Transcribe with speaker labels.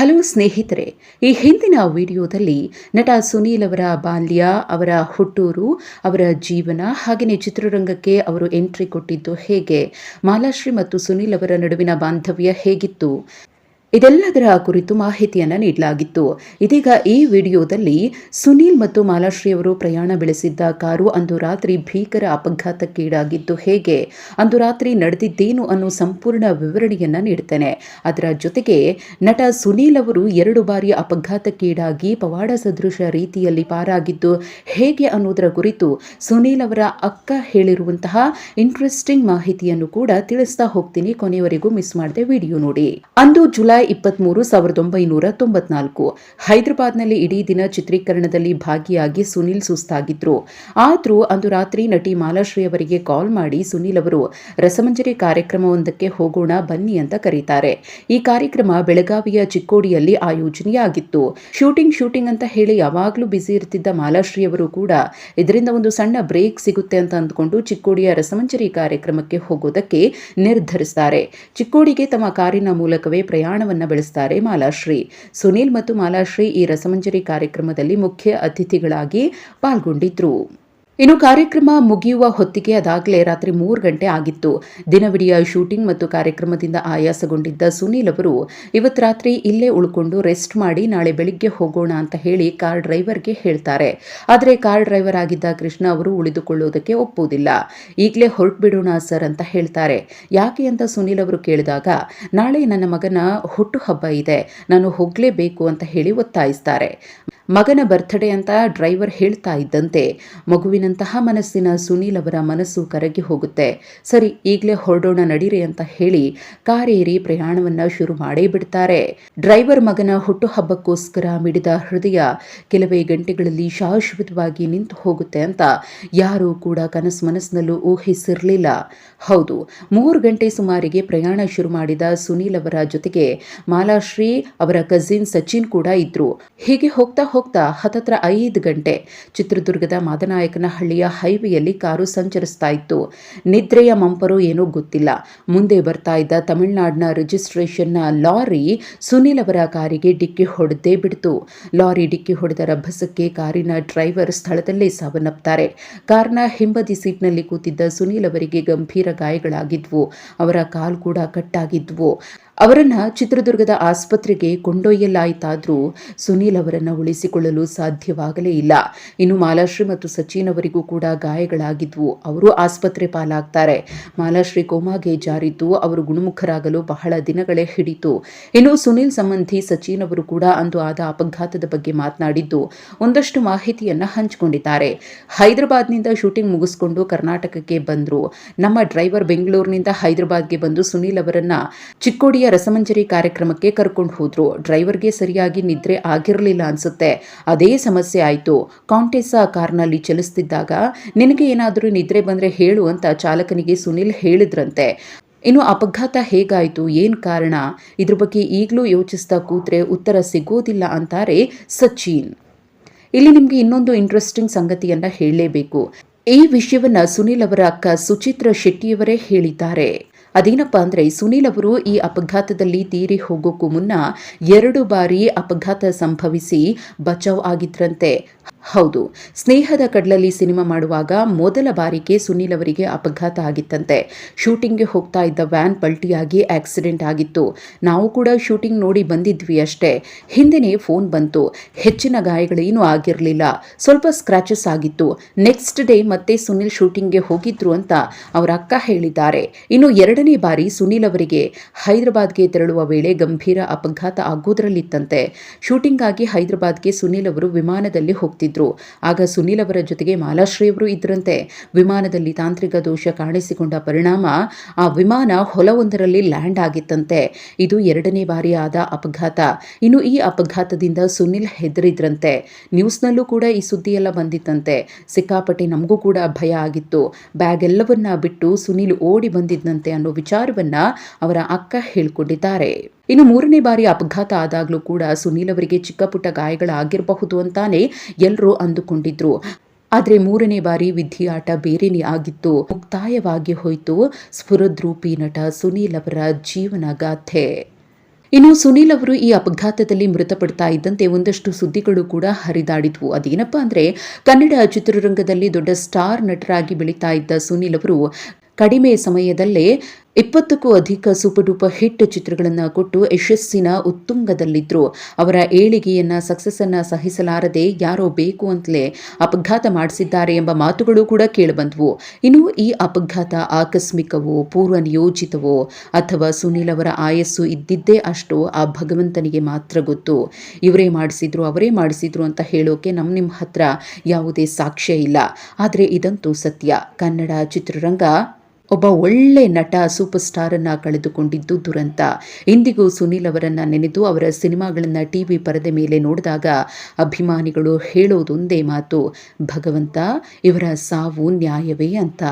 Speaker 1: Hello ಸ್ನೇಹಿತರೆ, ಈ ಹಿಂದಿನ ವಿಡಿಯೋದಲ್ಲಿ ನಟ ಸುನೀಲ್ ಅವರ ಬಾಲ್ಯ, ಅವರ ಹುಟ್ಟೂರು, ಅವರ ಜೀವನ ಹಾಗೆಯೇ ಚಿತ್ರರಂಗಕ್ಕೆ ಅವರು ಎಂಟ್ರಿ ಕೊಟ್ಟಿದ್ದು ಹೇಗೆ? ಮಾಲಾಶ್ರೀ ಮತ್ತು ಸುನೀಲ್ ಅವರ ನಡುವಿನ ಬಾಂಧವ್ಯ ಹೇಗಿತ್ತು? ಇದೆಲ್ಲದರ ಕುರಿತು ಮಾಹಿತಿಯನ್ನು ನೀಡಲಾಗಿತ್ತು. ಇದೀಗ ಈ ವಿಡಿಯೋದಲ್ಲಿ ಸುನೀಲ್ ಮತ್ತು ಮಾಲಾಶ್ರೀ ಅವರು ಪ್ರಯಾಣ ಬೆಳೆಸಿದ್ದ ಕಾರು ಅಂದು ರಾತ್ರಿ ಭೀಕರ ಅಪಘಾತಕ್ಕೀಡಾಗಿದ್ದು ಹೇಗೆ? ಅಂದು ರಾತ್ರಿ ನಡೆದಿದ್ದೇನು ಅನ್ನೋ ಸಂಪೂರ್ಣ ವಿವರಣೆಯನ್ನು ನೀಡ್ತೇನೆ. ಅದರ ಜೊತೆಗೆ ನಟ ಸುನೀಲ್ ಅವರು ಎರಡು ಬಾರಿ ಅಪಘಾತಕ್ಕೀಡಾಗಿ ಪವಾಡ ಸದೃಶ ರೀತಿಯಲ್ಲಿ ಪಾರಾಗಿದ್ದು ಹೇಗೆ ಅನ್ನೋದರ ಕುರಿತು ಸುನೀಲ್ ಅವರ ಅಕ್ಕ ಹೇಳಿರುವಂತಹ ಇಂಟ್ರೆಸ್ಟಿಂಗ್ ಮಾಹಿತಿಯನ್ನು ಕೂಡ ತಿಳಿಸ್ತಾ ಹೋಗ್ತೀನಿ. ಕೊನೆಯವರೆಗೂ ಮಿಸ್ ಮಾಡದೆ ವಿಡಿಯೋ ನೋಡಿ. ಅಂದು ಜುಲೈ ಇಪ್ಪತ್ಮೂರು, ಸಾವಿರದ ಒಂಬೈನೂರ ತೊಂಬತ್ನಾಲ್ಕು. ಹೈದರಾಬಾದ್ನಲ್ಲಿ ಇಡೀ ದಿನ ಚಿತ್ರೀಕರಣದಲ್ಲಿ ಭಾಗಿಯಾಗಿ ಸುನಿಲ್ ಸುಸ್ತಾಗಿದ್ರು. ಆದರೂ ಅಂದು ರಾತ್ರಿ ನಟಿ ಮಾಲಾಶ್ರೀ ಅವರಿಗೆ ಕಾಲ್ ಮಾಡಿ ಸುನಿಲ್ ಅವರು, ರಸಮಂಜರಿ ಕಾರ್ಯಕ್ರಮವೊಂದಕ್ಕೆ ಹೋಗೋಣ, ಬನ್ನಿ ಅಂತ ಕರೀತಾರೆ. ಈ ಕಾರ್ಯಕ್ರಮ ಬೆಳಗಾವಿಯ ಚಿಕ್ಕೋಡಿಯಲ್ಲಿ ಆಯೋಜನೆಯಾಗಿತ್ತು. ಶೂಟಿಂಗ್ ಶೂಟಿಂಗ್ ಅಂತ ಹೇಳಿ ಯಾವಾಗಲೂ ಬ್ಯುಸಿ ಇರ್ತಿದ್ದ ಮಾಲಾಶ್ರೀ ಅವರು ಕೂಡ, ಇದರಿಂದ ಒಂದು ಸಣ್ಣ ಬ್ರೇಕ್ ಸಿಗುತ್ತೆ ಅಂತ ಅಂದ್ಕೊಂಡು ಚಿಕ್ಕೋಡಿಯ ರಸಮಂಜರಿ ಕಾರ್ಯಕ್ರಮಕ್ಕೆ ಹೋಗೋದಕ್ಕೆ ನಿರ್ಧರಿಸ್ತಾರೆ. ಚಿಕ್ಕೋಡಿಗೆ ತಮ್ಮ ಕಾರಿನ ಮೂಲಕವೇ ಪ್ರಯಾಣ ಬೆಳೆಸ್ತಾರೆ ಮಾಲಾಶ್ರೀ. ಸುನೀಲ್ ಮತ್ತು ಮಾಲಾಶ್ರೀ ಈ ರಸಮಂಜರಿ ಕಾರ್ಯಕ್ರಮದಲ್ಲಿ ಮುಖ್ಯ ಅತಿಥಿಗಳಾಗಿ ಪಾಲ್ಗೊಂಡಿದ್ರು. ಇನ್ನು ಕಾರ್ಯಕ್ರಮ ಮುಗಿಯುವ ಹೊತ್ತಿಗೆ ಅದಾಗಲೇ ರಾತ್ರಿ ಮೂರು ಗಂಟೆ ಆಗಿತ್ತು. ದಿನವಿಡಿಯ ಶೂಟಿಂಗ್ ಮತ್ತು ಕಾರ್ಯಕ್ರಮದಿಂದ ಆಯಾಸಗೊಂಡಿದ್ದ ಸುನೀಲ್ ಅವರು ಇವತ್ತು ರಾತ್ರಿ ಇಲ್ಲೇ ಉಳ್ಕೊಂಡು ರೆಸ್ಟ್ ಮಾಡಿ, ನಾಳೆ ಬೆಳಿಗ್ಗೆ ಹೋಗೋಣ ಅಂತ ಹೇಳಿ ಕಾರ್ ಡ್ರೈವರ್ಗೆ ಹೇಳ್ತಾರೆ. ಆದರೆ ಕಾರ್ ಡ್ರೈವರ್ ಆಗಿದ್ದ ಕೃಷ್ಣ ಅವರು ಉಳಿದುಕೊಳ್ಳುವುದಕ್ಕೆ ಒಪ್ಪುವುದಿಲ್ಲ. ಈಗಲೇ ಹೊರಟುಬಿಡೋಣ ಸರ್ ಅಂತ ಹೇಳ್ತಾರೆ. ಯಾಕೆ ಅಂತ ಸುನೀಲ್ ಅವರು ಕೇಳಿದಾಗ, ನಾಳೆ ನನ್ನ ಮಗನ ಹುಟ್ಟುಹಬ್ಬ ಇದೆ. ನಾನು ಹೋಗಲೇಬೇಕು ಅಂತ ಹೇಳಿ ಒತ್ತಾಯಿಸ್ತಾರೆ. ಮಗನ ಬರ್ತ್ಡೇ ಅಂತ ಡ್ರೈವರ್ ಹೇಳ್ತಾ ಇದ್ದಂತೆ ಮಗುವಿನಂತಹ ಮನಸ್ಸಿನ ಸುನೀಲ್ ಅವರ ಮನಸ್ಸು ಕರಗಿ ಹೋಗುತ್ತೆ. ಸರಿ, ಈಗಲೇ ಹೊರಡೋಣ ನಡೀರಿ ಅಂತ ಹೇಳಿ ಕಾರೇರಿ ಪ್ರಯಾಣವನ್ನ ಶುರು ಮಾಡೇ ಬಿಡ್ತಾರೆ. ಡ್ರೈವರ್ ಮಗನ ಹುಟ್ಟುಹಬ್ಬಕ್ಕೋಸ್ಕರ ಮಿಡಿದ ಹೃದಯ ಕೆಲವೇ ಗಂಟೆಗಳಲ್ಲಿ ಶಾಶ್ವತವಾಗಿ ನಿಂತು ಹೋಗುತ್ತೆ ಅಂತ ಯಾರೂ ಕೂಡ ಕನಸು ಮನಸ್ಸಿನಲ್ಲೂ ಊಹಿಸಿರಲಿಲ್ಲ. ಹೌದು, ಮೂರು ಗಂಟೆ ಸುಮಾರಿಗೆ ಪ್ರಯಾಣ ಶುರು ಮಾಡಿದ ಸುನೀಲ್ ಅವರ ಜೊತೆಗೆ ಮಾಲಾಶ್ರೀ ಅವರ ಕಸಿನ್ ಸಚಿನ್ ಕೂಡ ಇದ್ರು. ಹೀಗೆ ಹೋಗ್ತಾ ಹೋಗ್ತಾ ಹತ್ತತ್ರ ಐದು ಗಂಟೆ. ಚಿತ್ರದುರ್ಗದ ಮಾದನಾಯಕನಹಳ್ಳಿಯ ಹೈವೇಯಲ್ಲಿ ಕಾರು ಸಂಚರಿಸ್ತಾ ಇತ್ತು. ನಿದ್ರೆಯ ಮಂಪರು ಏನೂ ಗೊತ್ತಿಲ್ಲ. ಮುಂದೆ ಬರ್ತಾ ಇದ್ದ ತಮಿಳುನಾಡಿನ ರಿಜಿಸ್ಟ್ರೇಷನ್ನ ಲಾರಿ ಸುನಿಲ್ ಅವರ ಕಾರಿಗೆ ಡಿಕ್ಕಿ ಹೊಡೆದೇ ಬಿಡ್ತು. ಲಾರಿ ಡಿಕ್ಕಿ ಹೊಡೆದ ರಭಸಕ್ಕೆ ಕಾರಿನ ಡ್ರೈವರ್ ಸ್ಥಳದಲ್ಲೇ ಸಾವನ್ನಪ್ತಾರೆ. ಕಾರ್ನ ಹಿಂಬದಿ ಸೀಟ್ನಲ್ಲಿ ಕೂತಿದ್ದ ಸುನೀಲ್ ಅವರಿಗೆ ಗಂಭೀರ ಗಾಯಗಳಾಗಿದ್ವು. ಅವರ ಕಾಲು ಕೂಡ ಕಟ್ಟಾಗಿದ್ವು. ಅವರನ್ನ ಚಿತ್ರದುರ್ಗದ ಆಸ್ಪತ್ರೆಗೆ ಕೊಂಡೊಯ್ಯಲಾಯಿತಾದರೂ ಸುನೀಲ್ ಅವರನ್ನು ಉಳಿಸಿಕೊಳ್ಳಲು ಸಾಧ್ಯವಾಗಲೇ ಇಲ್ಲ. ಇನ್ನು ಮಾಲಾಶ್ರೀ ಮತ್ತು ಸಚಿನ್ ಅವರಿಗೂ ಕೂಡ ಗಾಯಗಳಾಗಿದ್ವು. ಅವರು ಆಸ್ಪತ್ರೆ ಪಾಲಾಗ್ತಾರೆ. ಮಾಲಾಶ್ರೀ ಕೋಮಾಗೆ ಜಾರಿದ್ದು, ಅವರು ಗುಣಮುಖರಾಗಲು ಬಹಳ ದಿನಗಳೇ ಹಿಡಿತು. ಇನ್ನು ಸುನಿಲ್ ಸಂಬಂಧಿ ಸಚಿನ್ ಅವರು ಕೂಡ ಅಂದು ಆದ ಅಪಘಾತದ ಬಗ್ಗೆ ಮಾತನಾಡಿದ್ದು, ಒಂದಷ್ಟು ಮಾಹಿತಿಯನ್ನ ಹಂಚಿಕೊಂಡಿದ್ದಾರೆ. ಹೈದರಾಬಾದ್ನಿಂದ ಶೂಟಿಂಗ್ ಮುಗಿಸ್ಕೊಂಡು ಕರ್ನಾಟಕಕ್ಕೆ ಬಂದ್ರು. ನಮ್ಮ ಡ್ರೈವರ್ ಬೆಂಗಳೂರಿನಿಂದ ಹೈದರಾಬಾದ್ಗೆ ಬಂದು ಸುನೀಲ್ ಅವರನ್ನ ಚಿಕ್ಕೋಡಿಯ ರಸಮಂಜರಿ ಕಾರ್ಯಕ್ರಮಕ್ಕೆ ಕರ್ಕೊಂಡು ಹೋದ್ರು. ಡ್ರೈವರ್ಗೆ ಸರಿಯಾಗಿ ನಿದ್ರೆ ಆಗಿರಲಿಲ್ಲ ಅನ್ಸುತ್ತೆ. ಅದೇ ಸಮಸ್ಯೆ ಆಯಿತು. ಕಾಂಟೆಸಾ ಕಾರ್ನಲ್ಲಿ ಚಲಿಸ್ತಿದ್ದಾಗ ನಿನಗೆ ಏನಾದರೂ ನಿದ್ರೆ ಬಂದರೆ ಹೇಳು ಅಂತ ಚಾಲಕನಿಗೆ ಸುನಿಲ್ ಹೇಳಿದ್ರಂತೆ. ಇನ್ನು ಅಪಘಾತ ಹೇಗಾಯಿತು? ಏನು ಕಾರಣ? ಇದ್ರ ಬಗ್ಗೆ ಈಗಲೂ ಯೋಚಿಸ್ತಾ ಕೂತ್ರೆ ಉತ್ತರ ಸಿಗೋದಿಲ್ಲ ಅಂತಾರೆ ಸಚಿನ್. ಇಲ್ಲಿ ನಿಮಗೆ ಇನ್ನೊಂದು ಇಂಟ್ರೆಸ್ಟಿಂಗ್ ಸಂಗತಿಯನ್ನ ಹೇಳಲೇಬೇಕು. ಈ ವಿಷಯವನ್ನು ಸುನಿಲ್ ಅವರ ಅಕ್ಕ ಸುಚಿತ್ರ ಶೆಟ್ಟಿಯವರೇ ಹೇಳಿದ್ದಾರೆ. ಅದೇನಪ್ಪ ಅಂದರೆ, ಸುನೀಲ್ ಅವರು ಈ ಅಪಘಾತದಲ್ಲಿ ತೀರಿ ಹೋಗೋಕ್ಕೂ ಮುನ್ನ ಎರಡು ಬಾರಿ ಅಪಘಾತ ಸಂಭವಿಸಿ ಬಚಾವ್ ಆಗಿದ್ರಂತೆ. ಹೌದು, ಸ್ನೇಹದ ಕಡ್ಲಲ್ಲಿ ಸಿನಿಮಾ ಮಾಡುವಾಗ ಮೊದಲ ಬಾರಿಗೆ ಸುನೀಲ್ ಅವರಿಗೆ ಅಪಘಾತ ಆಗಿತ್ತಂತೆ. ಶೂಟಿಂಗ್ಗೆ ಹೋಗ್ತಾ ಇದ್ದ ವ್ಯಾನ್ ಪಲ್ಟಿಯಾಗಿ ಆಕ್ಸಿಡೆಂಟ್ ಆಗಿತ್ತು. ನಾವು ಕೂಡ ಶೂಟಿಂಗ್ ನೋಡಿ ಬಂದಿದ್ವಿ ಅಷ್ಟೇ. ಹಿಂದೆನೇ ಫೋನ್ ಬಂತು. ಹೆಚ್ಚಿನ ಗಾಯಗಳೇನೂ ಆಗಿರಲಿಲ್ಲ. ಸ್ವಲ್ಪ ಸ್ಕ್ರಾಚಸ್ ಆಗಿತ್ತು. ನೆಕ್ಸ್ಟ್ ಡೇ ಮತ್ತೆ ಸುನಿಲ್ ಶೂಟಿಂಗ್ಗೆ ಹೋಗಿದ್ರು ಅಂತ ಅವರ ಅಕ್ಕ ಹೇಳಿದ್ದಾರೆ. ಇನ್ನು ಎರಡನೇ ಬಾರಿ ಸುನೀಲ್ ಅವರಿಗೆ ಹೈದರಾಬಾದ್ಗೆ ತೆರಳುವ ವೇಳೆ ಗಂಭೀರ ಅಪಘಾತ ಆಗೋದ್ರಲ್ಲಿತ್ತಂತೆ. ಶೂಟಿಂಗ್ ಆಗಿ ಹೈದರಾಬಾದ್ಗೆ ಸುನೀಲ್ ಅವರು ವಿಮಾನದಲ್ಲಿ ಹೋಗ್ತಿದ್ರು ಆಗ ಸುನೀಲ್ ಅವರ ಜೊತೆಗೆ ಮಾಲಾಶ್ರೀ ಅವರು ಇದ್ರಂತೆ. ವಿಮಾನದಲ್ಲಿ ತಾಂತ್ರಿಕ ದೋಷ ಕಾಣಿಸಿಕೊಂಡ ಪರಿಣಾಮ ಆ ವಿಮಾನ ಹೊಲವೊಂದರಲ್ಲಿ ಲ್ಯಾಂಡ್ ಆಗಿತ್ತಂತೆ. ಇದು ಎರಡನೇ ಬಾರಿ ಆದ ಅಪಘಾತ. ಇನ್ನು ಈ ಅಪಘಾತದಿಂದ ಸುನಿಲ್ ಹೆದರಿದ್ರಂತೆ. ನ್ಯೂಸ್ನಲ್ಲೂ ಕೂಡ ಈ ಸುದ್ದಿಯೆಲ್ಲ ಬಂದಿತ್ತಂತೆ. ಸಿಕ್ಕಾಪಟ್ಟೆ ನಮಗೂ ಕೂಡ ಭಯ ಆಗಿತ್ತು. ಬ್ಯಾಗ್ ಎಲ್ಲವನ್ನ ಬಿಟ್ಟು ಸುನೀಲ್ ಓಡಿ ಬಂದಿದ್ದಂತೆ ಅನ್ನೋ ವಿಚಾರವನ್ನ ಅವರ ಅಕ್ಕ ಹೇಳ್ಕೊಂಡಿದ್ದಾರೆ. ಇನ್ನು ಮೂರನೇ ಬಾರಿ ಅಪಘಾತ ಆದಾಗಲೂ ಕೂಡ ಸುನೀಲ್ ಅವರಿಗೆ ಚಿಕ್ಕ ಪುಟ್ಟ ಗಾಯಗಳಾಗಿರಬಹುದು ಅಂತಾನೆ ಎಲ್ಲರೂ ಅಂದುಕೊಂಡಿದ್ರು. ಆದರೆ ಮೂರನೇ ಬಾರಿ ವಿಧಿಯಾಟ ಬೇರೆನೇ ಆಗಿತ್ತು. ಮುಕ್ತಾಯವಾಗಿ ಹೋಯಿತು ಸ್ಫುರದ್ರೂಪಿ ನಟ ಸುನೀಲ್ ಅವರ ಜೀವನ ಗಾಥೆ. ಇನ್ನು ಸುನೀಲ್ ಅವರು ಈ ಅಪಘಾತದಲ್ಲಿ ಮೃತಪಡ್ತಾ ಇದ್ದಂತೆ ಒಂದಷ್ಟು ಸುದ್ದಿಗಳು ಕೂಡ ಹರಿದಾಡಿದ್ವು. ಅದೇನಪ್ಪ ಅಂದರೆ, ಕನ್ನಡ ಚಿತ್ರರಂಗದಲ್ಲಿ ದೊಡ್ಡ ಸ್ಟಾರ್ ನಟರಾಗಿ ಬೆಳೀತಾ ಇದ್ದ ಸುನೀಲ್ ಅವರು ಕಡಿಮೆ ಸಮಯದಲ್ಲೇ ಇಪ್ಪತ್ತಕ್ಕೂ ಅಧಿಕ ಸೂಪರ್ ಡೂಪರ್ ಹಿಟ್ ಚಿತ್ರಗಳನ್ನು ಕೊಟ್ಟು ಯಶಸ್ಸಿನ ಉತ್ತುಂಗದಲ್ಲಿದ್ದರು ಅವರ ಏಳಿಗೆಯನ್ನ ಸಕ್ಸಸ್ ಅನ್ನ ಸಹಿಸಲಾರದೆ ಯಾರೋ ಬೇಕು ಅಂತಲೇ ಅಪಘಾತ ಮಾಡಿಸಿದ್ದಾರೆ ಎಂಬ ಮಾತುಗಳು ಕೂಡ ಕೇಳಿಬಂದವು. ಇನ್ನು ಈ ಅಪಘಾತ ಆಕಸ್ಮಿಕವೋ, ಪೂರ್ವ ನಿಯೋಜಿತವೋ ಅಥವಾ ಸುನೀಲ್ ಅವರ ಆಯಸ್ಸು ಇದ್ದಿದ್ದೇ ಅಷ್ಟು ಆ ಭಗವಂತನಿಗೆ ಮಾತ್ರ ಗೊತ್ತು. ಇವರೇ ಮಾಡಿಸಿದ್ರು, ಅವರೇ ಮಾಡಿಸಿದ್ರು ಅಂತ ಹೇಳೋಕೆ ನಮ್ಮ ನಿಮ್ಮ ಹತ್ರ ಯಾವುದೇ ಸಾಕ್ಷ್ಯ ಇಲ್ಲ. ಆದರೆ ಇದಂತೂ ಸತ್ಯ. ಕನ್ನಡ ಚಿತ್ರರಂಗ ಒಬ್ಬ ಒಳ್ಳೆ ನಟ ಸೂಪರ್ ಸ್ಟಾರನ್ನು ಕಳೆದುಕೊಂಡಿದ್ದು ದುರಂತ. ಇಂದಿಗೂ ಸುನೀಲ್ ಅವರನ್ನು ನೆನೆದು ಅವರ ಸಿನಿಮಾಗಳನ್ನು ಟಿ ವಿ ಪರದೆ ಮೇಲೆ ನೋಡಿದಾಗ ಅಭಿಮಾನಿಗಳು ಹೇಳೋದೊಂದೇ ಮಾತು, ಭಗವಂತ, ಇವರ ಸಾವು ನ್ಯಾಯವೇ ಅಂತ.